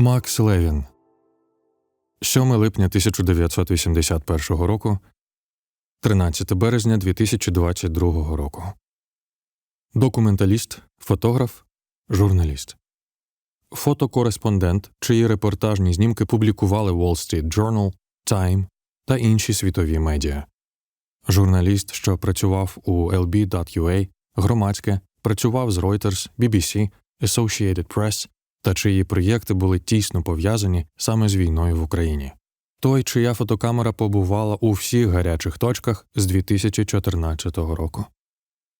Макс Левін. 7 липня 1981 року, 13 березня 2022 року. Документаліст, фотограф, журналіст, фотокореспондент, чиї репортажні знімки публікували Wall Street Journal, Time та інші світові медіа, журналіст, що працював у LB.UA, громадське, працював з Reuters, BBC, Associated Press та чиї проєкти були тісно пов'язані саме з війною в Україні. Той, чия фотокамера побувала у всіх гарячих точках з 2014 року.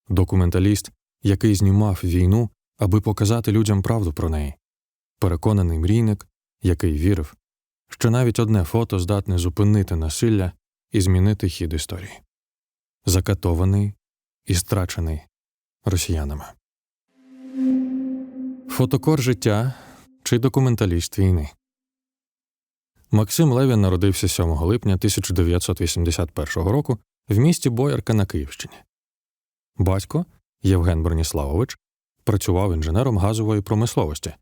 Документаліст, який знімав війну, аби показати людям правду про неї. Переконаний мрійник, який вірив, що навіть одне фото здатне зупинити насилля і змінити хід історії. Закатований і страчений росіянами. Фотокор життя чи документаліст війни. Максим Левін народився 7 липня 1981 року в місті Боярка на Київщині. Батько Євген Броніславович працював інженером газової промисловості,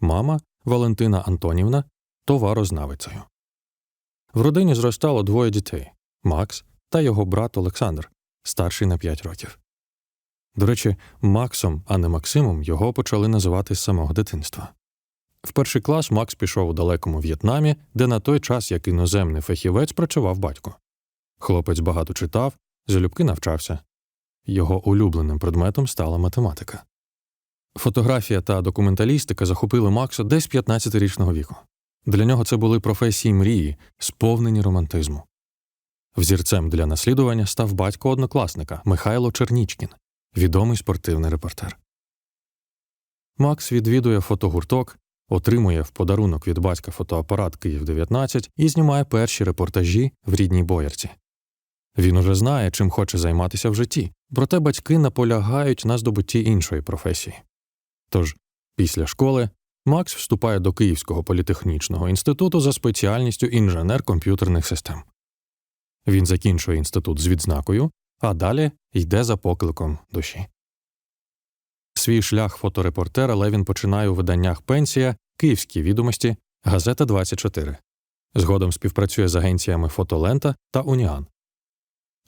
мама Валентина Антонівна товарознавицею. В родині зростало двоє дітей Макс та його брат Олександр, старший на 5 років. До речі, Максом, а не Максимом його почали називати з самого дитинства. В перший клас Макс пішов у далекому В'єтнамі, де на той час як іноземний фахівець працював батько. Хлопець багато читав, залюбки навчався. Його улюбленим предметом стала математика. Фотографія та документалістика захопили Макса десь 15-річного віку. Для нього це були професії мрії, сповнені романтизму. Взірцем для наслідування став батько однокласника Михайло Чернічкін, відомий спортивний репортер. Макс відвідує фотогурток, отримує в подарунок від батька фотоапарат Київ 19 і знімає перші репортажі в рідній боярці. Він уже знає, чим хоче займатися в житті, проте батьки наполягають на здобутті іншої професії. Тож, після школи Макс вступає до Київського політехнічного інституту за спеціальністю інженер комп'ютерних систем. Він закінчує інститут з відзнакою, а далі йде за покликом душі. Свій шлях фоторепортера Левін починає у виданнях Пенсія, Київські відомості, Газета 24. Згодом співпрацює з агенціями Фотолента та Уніан.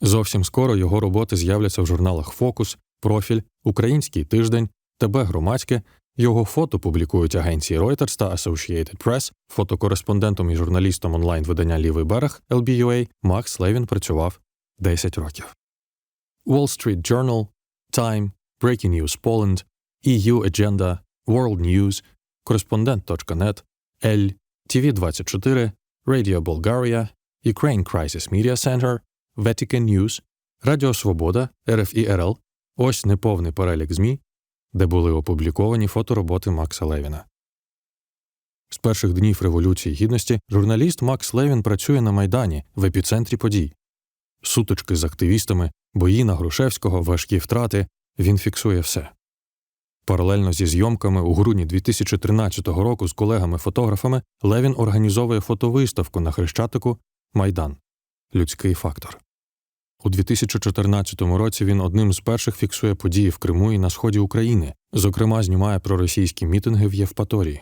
Зовсім скоро його роботи з'являться в журналах Фокус, Профіль, Український тиждень, ТБ Громадське. Його фото публікують агенції Reuters та Associated Press, фотокореспондентом і журналістом онлайн видання Лівий берег LBUA Макс Левін працював 10 років. Wall Street Journal, Time, Breaking News Poland, EU Agenda, World News, Кореспондент.net, L, TV24, Radio Bulgaria, Ukraine Crisis Media Center, Vatican News, Радіо Свобода, РФІРЛ – ось неповний перелік ЗМІ, де були опубліковані фотороботи Макса Левіна. З перших днів Революції Гідності журналіст Макс Левін працює на Майдані в епіцентрі подій. Сутички з активістами, бої на Грушевського, важкі втрати він фіксує все. Паралельно зі зйомками у грудні 2013 року з колегами-фотографами Левін організовує фотовиставку на Хрещатику Майдан Людський фактор. У 2014 році він одним з перших фіксує події в Криму і на сході України, зокрема, знімає проросійські мітинги в Євпаторії.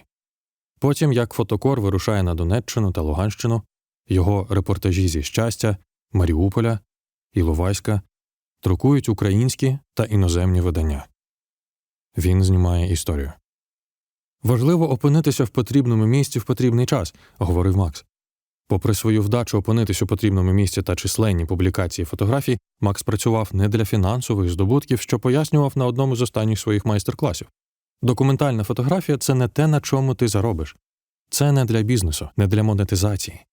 Потім, як фотокор вирушає на Донеччину та Луганщину, його репортажі зі щастя, Маріуполя, Іловайська друкують українські та іноземні видання. Він знімає історію. Важливо опинитися в потрібному місці в потрібний час, говорив Макс. Попри свою вдачу опинитись у потрібному місці та численні публікації фотографій, Макс працював не для фінансових здобутків, що пояснював на одному з останніх своїх майстер-класів. Документальна фотографія це не те, на чому ти заробиш, це не для бізнесу, не для монетизації.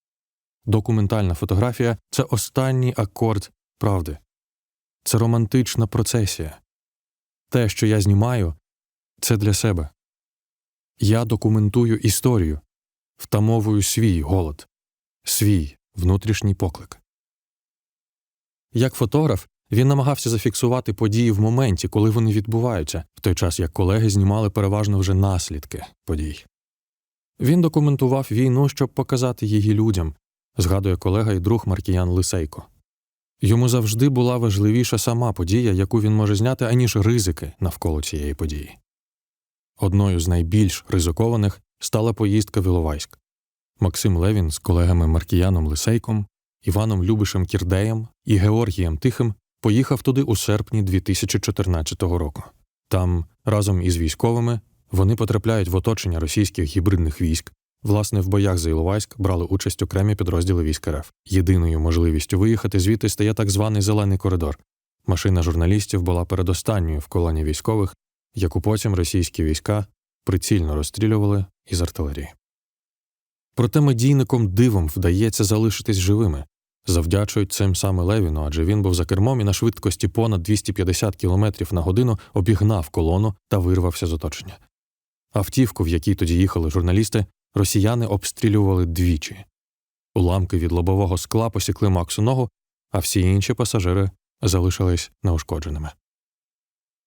Документальна фотографія це останній акорд правди, це романтична процесія. Те, що я знімаю, це для себе. Я документую історію, втамовую свій голод, свій внутрішній поклик. Як фотограф він намагався зафіксувати події в моменті, коли вони відбуваються, в той час як колеги знімали переважно вже наслідки подій. Він документував війну, щоб показати її людям, згадує колега і друг Маркіян Лисейко. Йому завжди була важливіша сама подія, яку він може зняти, аніж ризики навколо цієї події. Одною з найбільш ризикованих стала поїздка в Іловайськ. Максим Левін з колегами Маркіяном Лисейком, Іваном Любишем Кірдеєм і Георгієм Тихим поїхав туди у серпні 2014 року. Там, разом із військовими, вони потрапляють в оточення російських гібридних військ. Власне, в боях за Іловайськ брали участь окремі підрозділи військ РФ. Єдиною можливістю виїхати звідти стає так званий зелений коридор. Машина журналістів була передостанньою в колоні військових, яку потім російські війська прицільно розстрілювали із артилерії. Проте медійникам дивом вдається залишитись живими, завдячують цим саме Левіну, адже він був за кермом і на швидкості понад 250 км на годину обігнав колону та вирвався з оточення. Автівку, в якій тоді їхали журналісти, росіяни обстрілювали двічі. Уламки від лобового скла посікли Максу ногу, а всі інші пасажири залишились неушкодженими.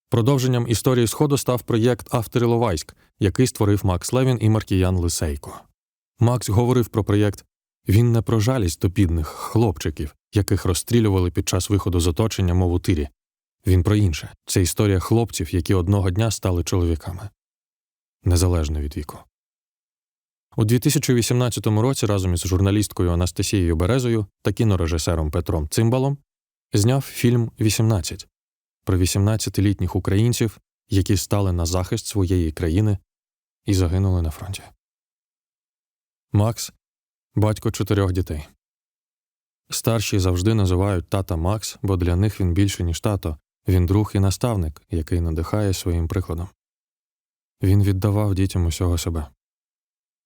Продовженням історії Сходу став проєкт Авторіловайськ, який створив Макс Левін і Маркіян Лисейко. Макс говорив про проєкт він не про жалість до бідних хлопчиків, яких розстрілювали під час виходу з оточення, мов у тирі. Він про інше це історія хлопців, які одного дня стали чоловіками незалежно від віку. У 2018 році разом із журналісткою Анастасією Березою та кінорежисером Петром Цимбалом зняв фільм «18» про 18-літніх українців, які стали на захист своєї країни і загинули на фронті. Макс батько чотирьох дітей. Старші завжди називають тата Макс, бо для них він більше, ніж тато, він друг і наставник, який надихає своїм прикладом. Він віддавав дітям усього себе.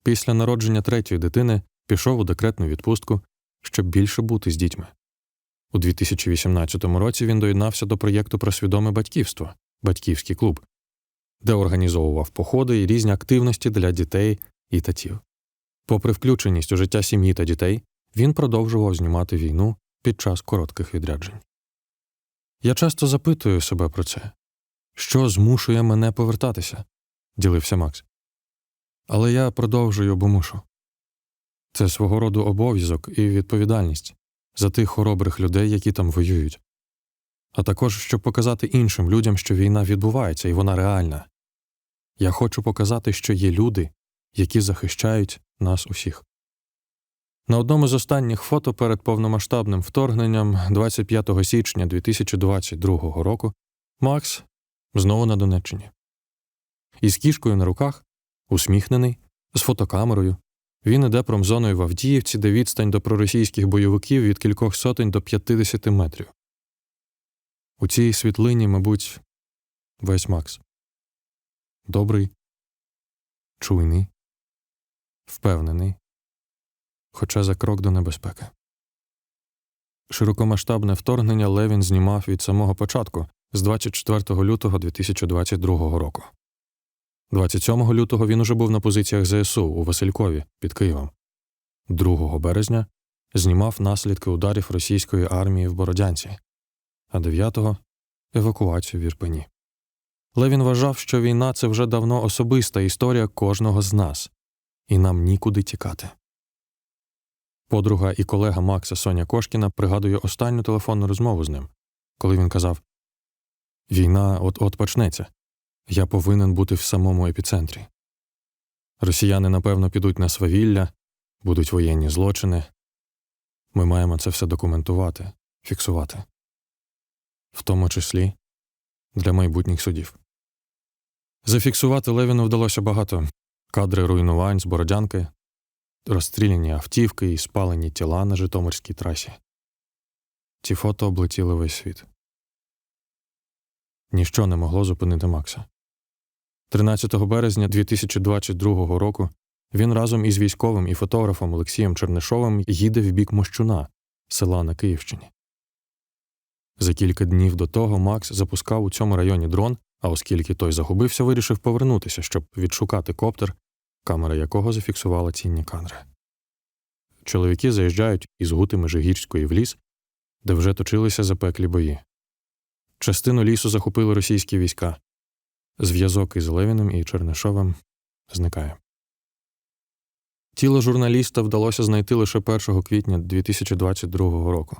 Після народження третьої дитини пішов у декретну відпустку, щоб більше бути з дітьми. У 2018 році він доєднався до проєкту про свідоме батьківство Батьківський клуб, де організовував походи і різні активності для дітей і татів. Попри включеність у життя сім'ї та дітей, він продовжував знімати війну під час коротких відряджень. Я часто запитую себе про це що змушує мене повертатися, ділився Макс. Але я продовжую, бо мушу. Це свого роду обов'язок і відповідальність за тих хоробрих людей, які там воюють, а також щоб показати іншим людям, що війна відбувається і вона реальна. Я хочу показати, що є люди, які захищають нас усіх. На одному з останніх фото перед повномасштабним вторгненням 25 січня 2022 року Макс знову на Донеччині. Із кішкою на руках, усміхнений, з фотокамерою, він іде промзоною в Авдіївці, де відстань до проросійських бойовиків від кількох сотень до 50 метрів. У цій світлині, мабуть, весь Макс. Добрий, чуйний, впевнений, хоча за крок до небезпеки. Широкомасштабне вторгнення Левін знімав від самого початку з 24 лютого 2022 року. 27 лютого він уже був на позиціях ЗСУ у Василькові під Києвом. 2 березня знімав наслідки ударів російської армії в Бородянці, а 9-го – евакуацію в Ірпені. Левін вважав, що війна це вже давно особиста історія кожного з нас, і нам нікуди тікати. Подруга і колега Макса Соня Кошкіна пригадує останню телефонну розмову з ним, коли він казав Війна от от почнеться. Я повинен бути в самому епіцентрі. Росіяни, напевно, підуть на свавілля, будуть воєнні злочини. Ми маємо це все документувати, фіксувати, в тому числі для майбутніх судів. Зафіксувати Левіну вдалося багато кадри руйнувань з бородянки, розстріляні автівки і спалені тіла на Житомирській трасі. Ці фото облетіли весь світ. Ніщо не могло зупинити Макса. 13 березня 2022 року він разом із військовим і фотографом Олексієм Чернишовим їде в бік Мощуна, села на Київщині. За кілька днів до того Макс запускав у цьому районі дрон, а оскільки той загубився, вирішив повернутися, щоб відшукати коптер, камера якого зафіксувала цінні кадри. Чоловіки заїжджають із гути Межигірської в ліс, де вже точилися запеклі бої. Частину лісу захопили російські війська. Зв'язок із Левіним і Чернишовим зникає. Тіло журналіста вдалося знайти лише 1 квітня 2022 року.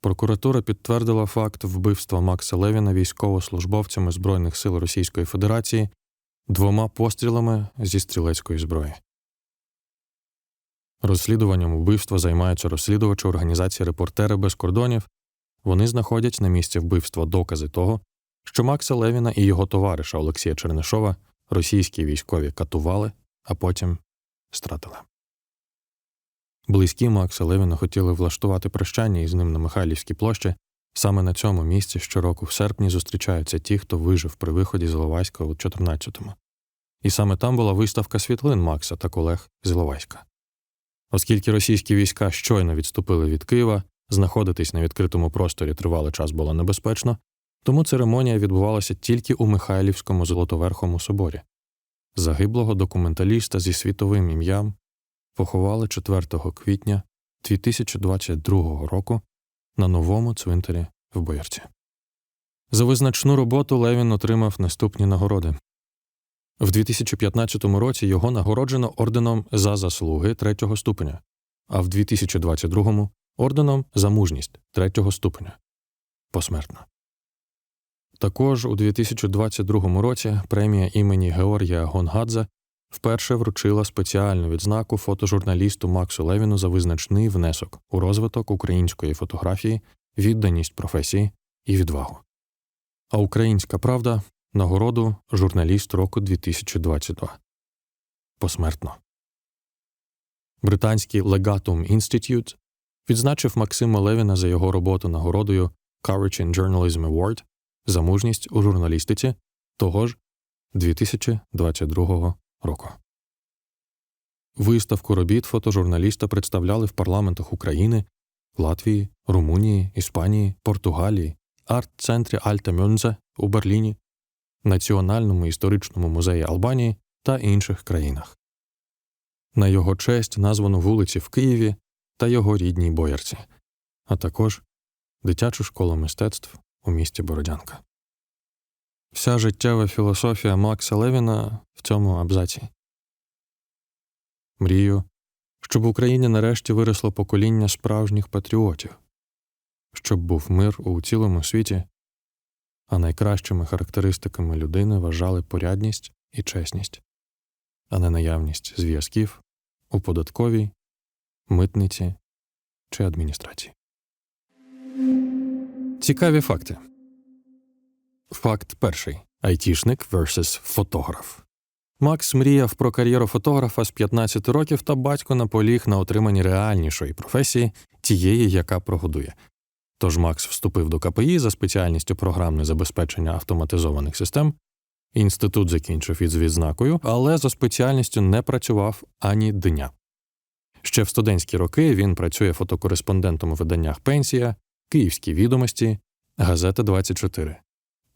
Прокуратура підтвердила факт вбивства Макса Левіна військовослужбовцями Збройних сил Російської Федерації двома пострілами зі стрілецької зброї. Розслідуванням вбивства займаються розслідувачі організації Репортери без кордонів. Вони знаходять на місці вбивства докази того, що Макса Левіна і його товариша Олексія Чернишова російські військові катували, а потім стратили. Близькі Макса Левіна хотіли влаштувати прощання із ним на Михайлівській площі. Саме на цьому місці щороку в серпні зустрічаються ті, хто вижив при виході з Іловайська у 14-му. І саме там була виставка світлин Макса та колег з Іловайська. Оскільки російські війська щойно відступили від Києва, знаходитись на відкритому просторі тривалий час було небезпечно, тому церемонія відбувалася тільки у Михайлівському Золотоверхому соборі. Загиблого документаліста зі світовим ім'ям поховали 4 квітня 2022 року на новому цвинтарі в Боярці. За визначну роботу Левін отримав наступні нагороди. В 2015 році його нагороджено орденом за заслуги третього ступеня, а в 2022 орденом за мужність третього ступеня посмертно. Також у 2022 році премія імені Георгія Гонгадзе вперше вручила спеціальну відзнаку фотожурналісту Максу Левіну за визначний внесок у розвиток української фотографії, відданість професії і відвагу. А Українська Правда нагороду журналіст року 2022. Посмертно. Британський Legatum Institute відзначив Максима Левіна за його роботу нагородою Courage in Journalism Award за мужність у журналістиці того ж 2022 року. Виставку робіт фотожурналіста представляли в парламентах України, Латвії, Румунії, Іспанії, Португалії, арт-центрі Альта Мюнзе у Берліні, Національному історичному музеї Албанії та інших країнах. На його честь названо вулиці в Києві та його рідній Боярці, а також дитячу школу мистецтв у місті Бородянка. Вся життєва філософія Макса Левіна в цьому абзаці. Мрію, щоб в Україні нарешті виросло покоління справжніх патріотів, щоб був мир у цілому світі, а найкращими характеристиками людини вважали порядність і чесність, а не наявність зв'язків у податковій, митниці чи адміністрації. Цікаві факти. Факт перший айтішник versus фотограф. Макс мріяв про кар'єру фотографа з 15 років, та батько наполіг на отриманні реальнішої професії, тієї, яка прогодує. Тож Макс вступив до КПІ за спеціальністю програмне забезпечення автоматизованих систем. Інститут закінчив із відзнакою, але за спеціальністю не працював ані дня. Ще в студентські роки він працює фотокореспондентом у виданнях Пенсія, Київські відомості, Газета 24.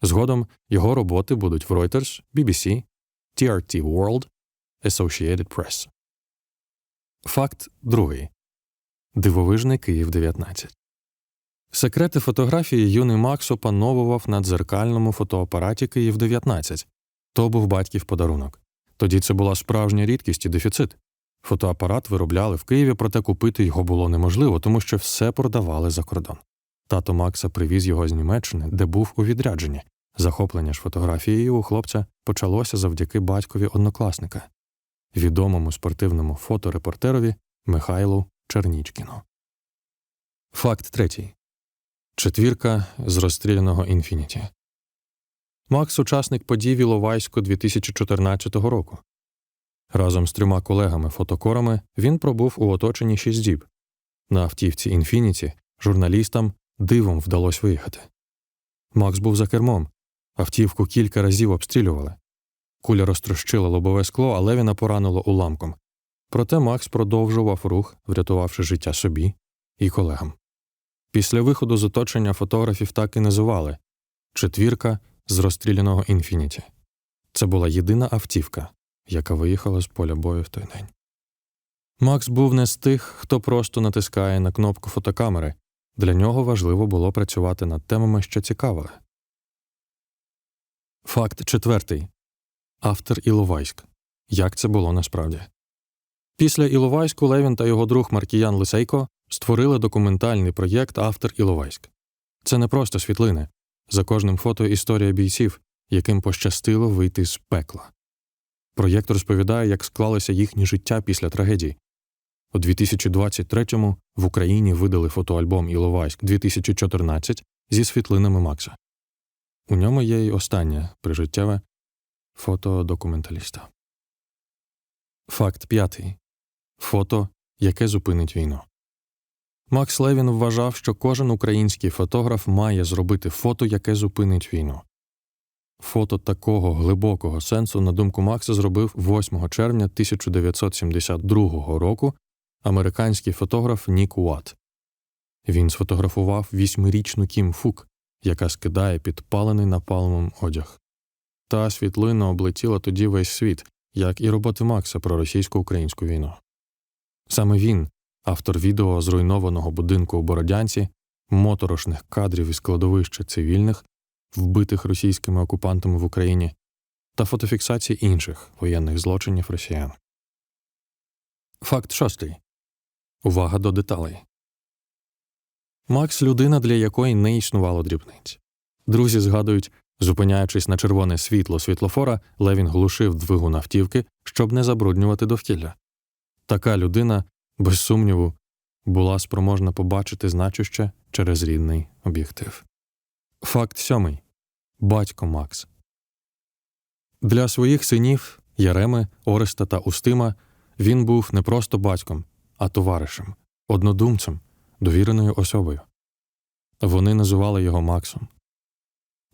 Згодом його роботи будуть в Reuters, BBC, TRT World, Associated Press. Факт другий. Дивовижний Київ 19. Секрети фотографії юний Макс опановував на дзеркальному фотоапараті Київ 19. То був батьків подарунок. Тоді це була справжня рідкість і дефіцит. Фотоапарат виробляли в Києві, проте купити його було неможливо, тому що все продавали за кордон. Тато Макса привіз його з Німеччини, де був у відрядженні. Захоплення ж фотографією у хлопця почалося завдяки батькові однокласника, відомому спортивному фоторепортерові Михайлу Чернічкіну. Факт третій. Четвірка з розстріляного інфініті. Макс учасник подій Іловайську 2014 року. Разом з трьома колегами-фотокорами він пробув у оточенні шість діб. На автівці інфініті журналістам дивом вдалося виїхати. Макс був за кермом, автівку кілька разів обстрілювали. Куля розтрощила лобове скло, але Левіна поранило уламком. Проте Макс продовжував рух, врятувавши життя собі і колегам. Після виходу з оточення фотографів так і називали четвірка з розстріляного інфініті. Це була єдина автівка, яка виїхала з поля бою в той день. Макс був не з тих, хто просто натискає на кнопку фотокамери. Для нього важливо було працювати над темами, що цікавили. Факт четвертий автор Іловайськ. Як це було насправді? Після Іловайську Левін та його друг Маркіян Лисейко створили документальний проєкт Автор Іловайськ. Це не просто світлини. За кожним фото історія бійців, яким пощастило вийти з пекла. Проєкт розповідає, як склалося їхнє життя після трагедії. У 2023-му в Україні видали фотоальбом Іловайськ 2014 зі світлинами Макса. У ньому є й останнє прижиттєве фото документаліста. Факт п'ятий фото, яке зупинить війну. Макс Левін вважав, що кожен український фотограф має зробити фото, яке зупинить війну. Фото такого глибокого сенсу, на думку Макса, зробив 8 червня 1972 року американський фотограф Нік Уатт. Він сфотографував вісьмирічну Кім Фук, яка скидає підпалений напалмом одяг. Та світлина облетіла тоді весь світ, як і роботи Макса про російсько-українську війну. Саме він, автор відео зруйнованого будинку у Бородянці, моторошних кадрів із кладовища цивільних, вбитих російськими окупантами в Україні, та фотофіксації інших воєнних злочинів росіян. Факт шостий. Увага до деталей. Макс людина, для якої не існувало дрібниць. Друзі згадують, зупиняючись на червоне світло світлофора, Левін глушив двигун автівки, щоб не забруднювати довкілля. Така людина, без сумніву, була спроможна побачити значуще через рідний об'єктив. Факт сьомий батько Макс. Для своїх синів Яреми, Ореста та Устима він був не просто батьком, а товаришем, однодумцем, довіреною особою. Вони називали його Максом.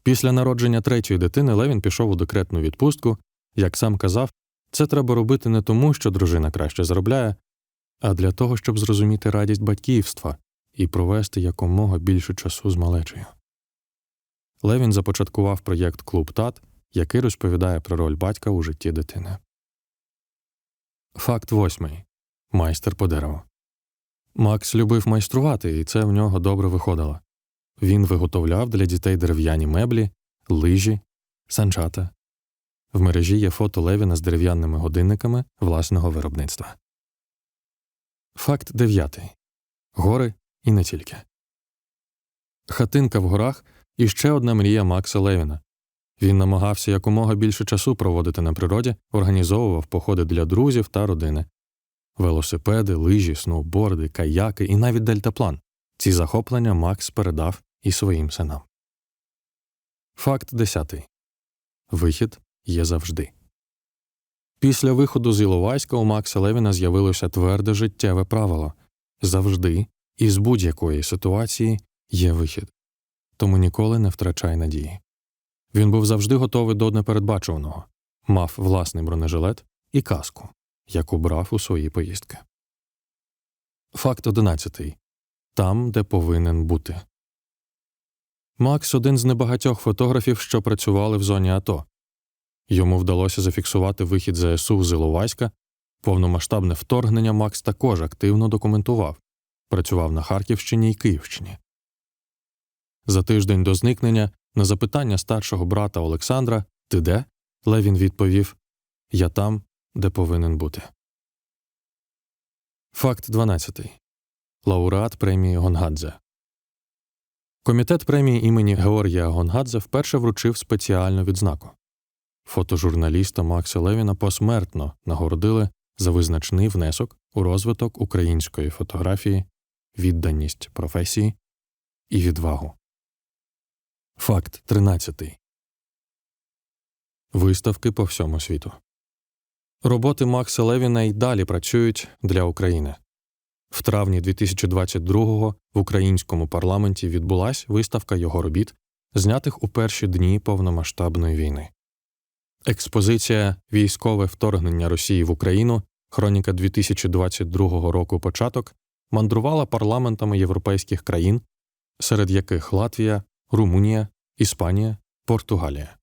Після народження третьої дитини Левін пішов у декретну відпустку, як сам казав, це треба робити не тому, що дружина краще заробляє, а для того, щоб зрозуміти радість батьківства і провести якомога більше часу з малечею. Левін започаткував проєкт Клуб Тат, який розповідає про роль батька у житті дитини. Факт восьмий майстер по дереву. Макс любив майструвати, і це в нього добре виходило. Він виготовляв для дітей дерев'яні меблі, лижі, санчата. В мережі є фото Левіна з дерев'яними годинниками власного виробництва. Факт дев'ятий гори і не тільки. Хатинка в горах і ще одна мрія Макса Левіна. Він намагався якомога більше часу проводити на природі, організовував походи для друзів та родини, велосипеди, лижі, сноуборди, каяки і навіть дельтаплан. Ці захоплення Макс передав і своїм синам. Факт десятий вихід є завжди. Після виходу з Іловайська у Макса Левіна з'явилося тверде життєве правило завжди і з будь-якої ситуації є вихід, тому ніколи не втрачай надії. Він був завжди готовий до непередбачуваного, мав власний бронежилет і каску, яку брав у свої поїздки. Факт одинадцятий там, де повинен бути. Макс один з небагатьох фотографів, що працювали в зоні АТО. Йому вдалося зафіксувати вихід ЗСУ з Іловайська. Повномасштабне вторгнення Макс також активно документував, працював на Харківщині і Київщині. За тиждень до зникнення на запитання старшого брата Олександра Ти де? Левін відповів Я там, де повинен бути. Факт 12. Лауреат премії Гонгадзе. Комітет премії імені Георгія Гонгадзе вперше вручив спеціальну відзнаку. Фотожурналіста Макса Левіна посмертно нагородили за визначний внесок у розвиток української фотографії, відданість професії і відвагу. Факт 13. Виставки по всьому світу. Роботи Макса Левіна й далі працюють для України. В травні 2022-го в українському парламенті відбулась виставка його робіт, знятих у перші дні повномасштабної війни. Експозиція Військове вторгнення Росії в Україну хроніка 2022 року початок мандрувала парламентами європейських країн, серед яких Латвія, Румунія, Іспанія, Португалія.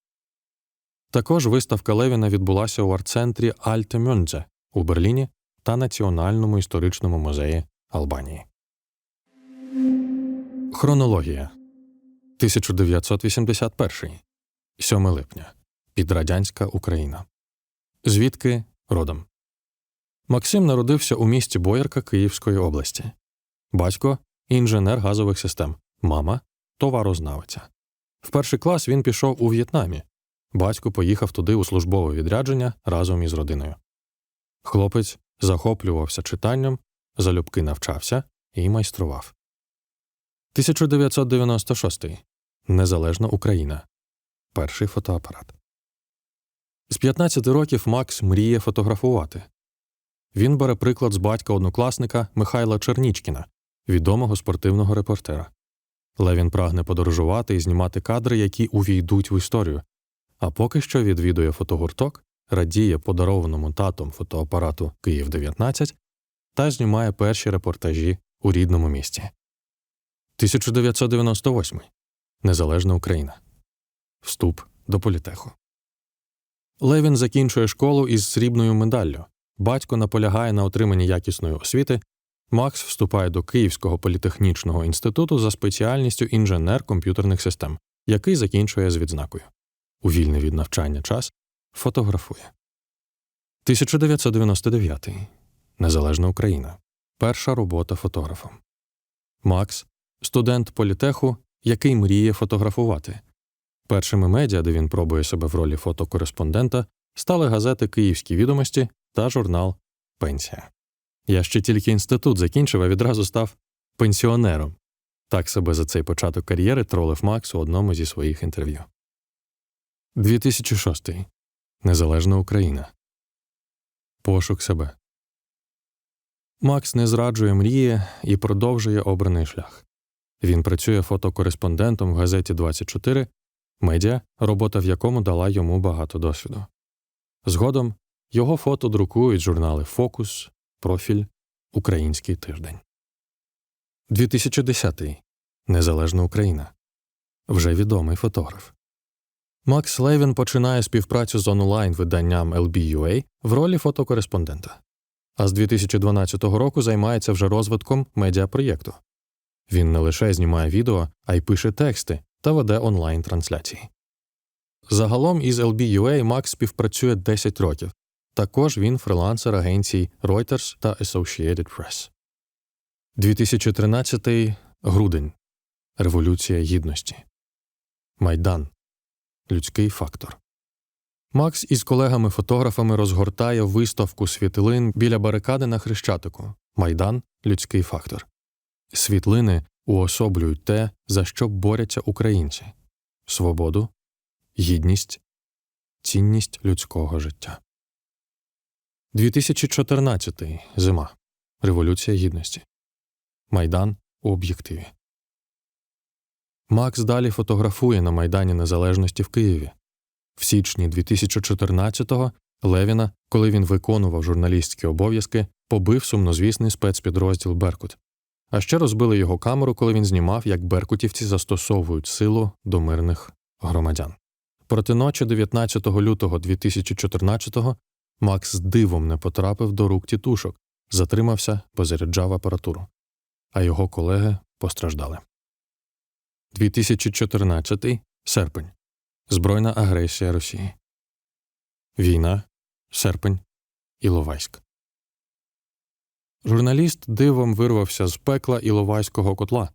Також виставка Левіна відбулася у арт-центрі Альте Мюндзе у Берліні та Національному історичному музеї Албанії. Хронологія 1981 7 липня Підрадянська Україна. Звідки родом Максим народився у місті Боярка Київської області. Батько інженер газових систем, мама товарознавиця. В перший клас він пішов у В'єтнамі. Батько поїхав туди у службове відрядження разом із родиною. Хлопець захоплювався читанням, залюбки навчався і майстрував. 1996. Незалежна Україна. Перший фотоапарат. З 15 років Макс мріє фотографувати. Він бере приклад з батька однокласника Михайла Чернічкіна, відомого спортивного репортера. Левін прагне подорожувати і знімати кадри, які увійдуть в історію, а поки що відвідує фотогурток, радіє подарованому татом фотоапарату Київ 19 та знімає перші репортажі у рідному місті. 1998. Незалежна Україна. Вступ до політеху. Левін закінчує школу із срібною медаллю. Батько наполягає на отриманні якісної освіти. Макс вступає до Київського політехнічного інституту за спеціальністю інженер комп'ютерних систем, який закінчує з відзнакою. У вільний від навчання час фотографує. 1999. Незалежна Україна. Перша робота фотографом. Макс студент політеху, який мріє фотографувати. Першими медіа, де він пробує себе в ролі фотокореспондента, стали газети Київські відомості та журнал Пенсія. Я ще тільки інститут закінчив, а відразу став пенсіонером. Так себе за цей початок кар'єри тролив Макс у одному зі своїх інтерв'ю. 2006. Незалежна Україна. Пошук себе. Макс не зраджує мрії і продовжує обраний шлях. Він працює фотокореспондентом в газеті 24 медіа, робота в якому дала йому багато досвіду. Згодом його фото друкують журнали Фокус, Профіль, Український тиждень. 2010. Незалежна Україна. Вже відомий фотограф. Макс Левін починає співпрацю з онлайн виданням LBUA в ролі фотокореспондента, а з 2012 року займається вже розвитком медіапроєкту. Він не лише знімає відео, а й пише тексти та веде онлайн трансляції. Загалом із LBUA Макс співпрацює 10 років. Також він фрилансер агенцій Reuters та Associated Press. 2013 грудень. Революція Гідності. Майдан. Людський фактор. Макс із колегами-фотографами розгортає виставку світлин біля барикади на Хрещатику Майдан. Людський фактор. Світлини уособлюють те, за що борються українці свободу, гідність, цінність людського життя. 2014 зима. Революція Гідності. Майдан у об'єктиві. Макс далі фотографує на Майдані Незалежності в Києві. В січні 2014-го Левіна, коли він виконував журналістські обов'язки, побив сумнозвісний спецпідрозділ Беркут. А ще розбили його камеру, коли він знімав, як беркутівці застосовують силу до мирних громадян. Проти ночі 19 лютого 2014-го Макс дивом не потрапив до рук тітушок, затримався, позаряджав апаратуру, а його колеги постраждали. 2014 серпень. Збройна агресія Росії. Війна. Серпень. Іловайськ. Журналіст дивом вирвався з пекла Іловайського котла.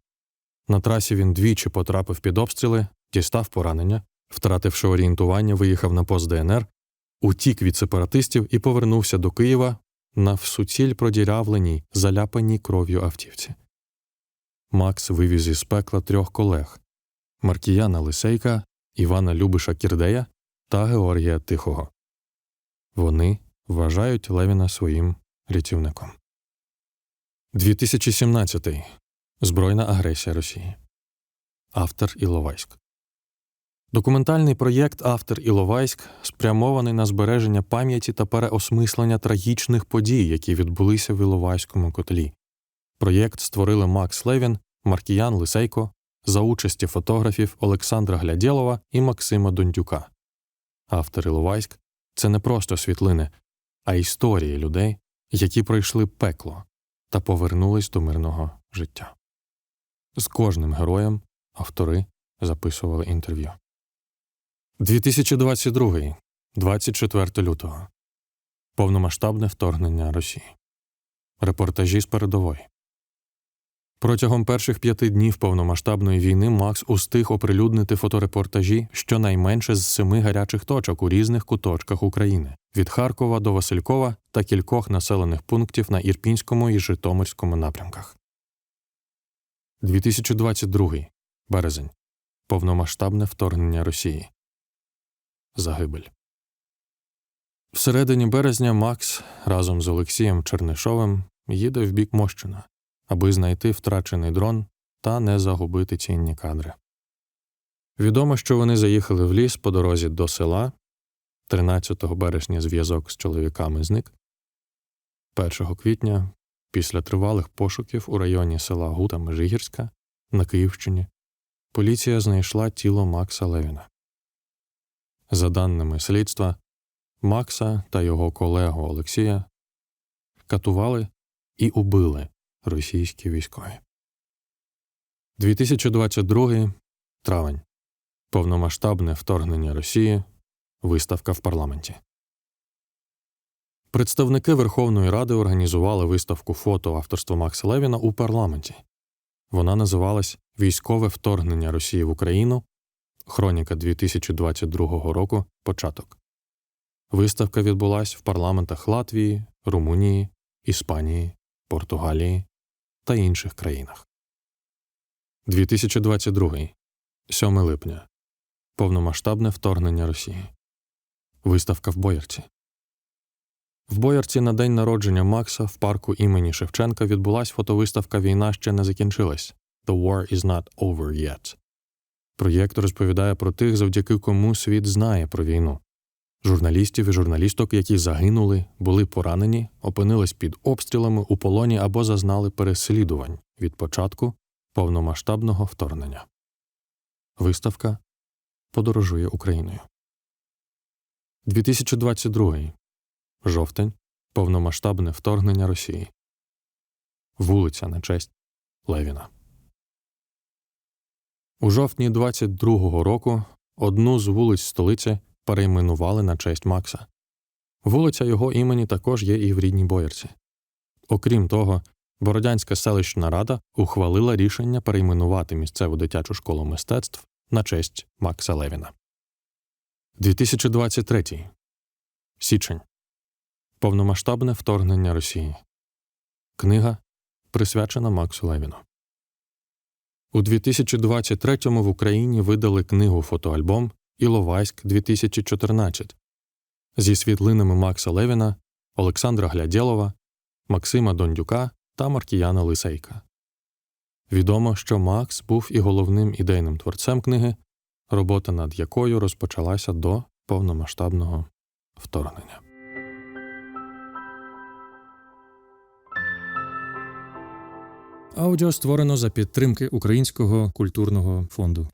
На трасі він двічі потрапив під обстріли, дістав поранення, втративши орієнтування, виїхав на пост ДНР, утік від сепаратистів і повернувся до Києва на всуціль продірявленій, заляпаній кров'ю автівці. Макс вивіз із пекла трьох колег Маркіяна Лисейка, Івана Любиша Кірдея та Георгія Тихого. Вони вважають Левіна своїм рятівником. 2017. Збройна агресія Росії. Автор Іловайськ. Документальний проєкт Автор Іловайськ спрямований на збереження пам'яті та переосмислення трагічних подій, які відбулися в Іловайському котлі. Проєкт створили Макс Левін, Маркіян Лисейко за участі фотографів Олександра Глядєлова і Максима Дондюка. Автор Іловайськ це не просто світлини, а історії людей, які пройшли пекло та повернулись до мирного життя. З кожним героєм автори записували інтерв'ю. 2022. 24 лютого. Повномасштабне вторгнення Росії. Репортажі з передової. Протягом перших п'яти днів повномасштабної війни Макс устиг оприлюднити фоторепортажі щонайменше з семи гарячих точок у різних куточках України від Харкова до Василькова та кількох населених пунктів на Ірпінському і Житомирському напрямках. 2022 березень. Повномасштабне вторгнення Росії. Загибель. Всередині березня Макс разом з Олексієм Чернишовим їде в бік Мощина, аби знайти втрачений дрон та не загубити цінні кадри. Відомо, що вони заїхали в ліс по дорозі до села. 13 березня зв'язок з чоловіками зник. 1 квітня, після тривалих пошуків у районі села Гута Межигірська на Київщині, поліція знайшла тіло Макса Левіна. За даними слідства, Макса та його колегу Олексія катували і убили російські військові. 2022 травень. Повномасштабне вторгнення Росії. Виставка в парламенті. Представники Верховної Ради організували виставку фото авторства Макса Левіна у парламенті. Вона називалась Військове вторгнення Росії в Україну. Хроніка 2022 року. Початок. Виставка відбулась в парламентах Латвії, Румунії, Іспанії, Португалії та інших країнах. 2022. 7 липня. Повномасштабне вторгнення Росії. Виставка в Боярці. В Боярці на день народження Макса в парку імені Шевченка відбулась фотовиставка Війна ще не закінчилась. The war is not over yet. Проєкт розповідає про тих, завдяки кому світ знає про війну. Журналістів і журналісток, які загинули, були поранені, опинились під обстрілами у полоні або зазнали переслідувань від початку повномасштабного вторгнення. Виставка подорожує Україною. 2022. Жовтень. Повномасштабне вторгнення Росії. Вулиця на честь Левіна. У жовтні 22-го року одну з вулиць столиці перейменували на честь Макса. Вулиця його імені також є і в рідній Боярці. Окрім того, Бородянська селищна рада ухвалила рішення перейменувати місцеву дитячу школу мистецтв на честь Макса Левіна. 2023. Січень. Повномасштабне вторгнення Росії. Книга присвячена Максу Левіну. У 2023-му в Україні видали книгу фотоальбом Іловайськ 2014 зі світлинами Макса Левіна, Олександра Глядєлова, Максима Дондюка та Маркіяна Лисейка. Відомо, що Макс був і головним ідейним творцем книги, робота над якою розпочалася до повномасштабного вторгнення. Аудіо створено за підтримки Українського культурного фонду.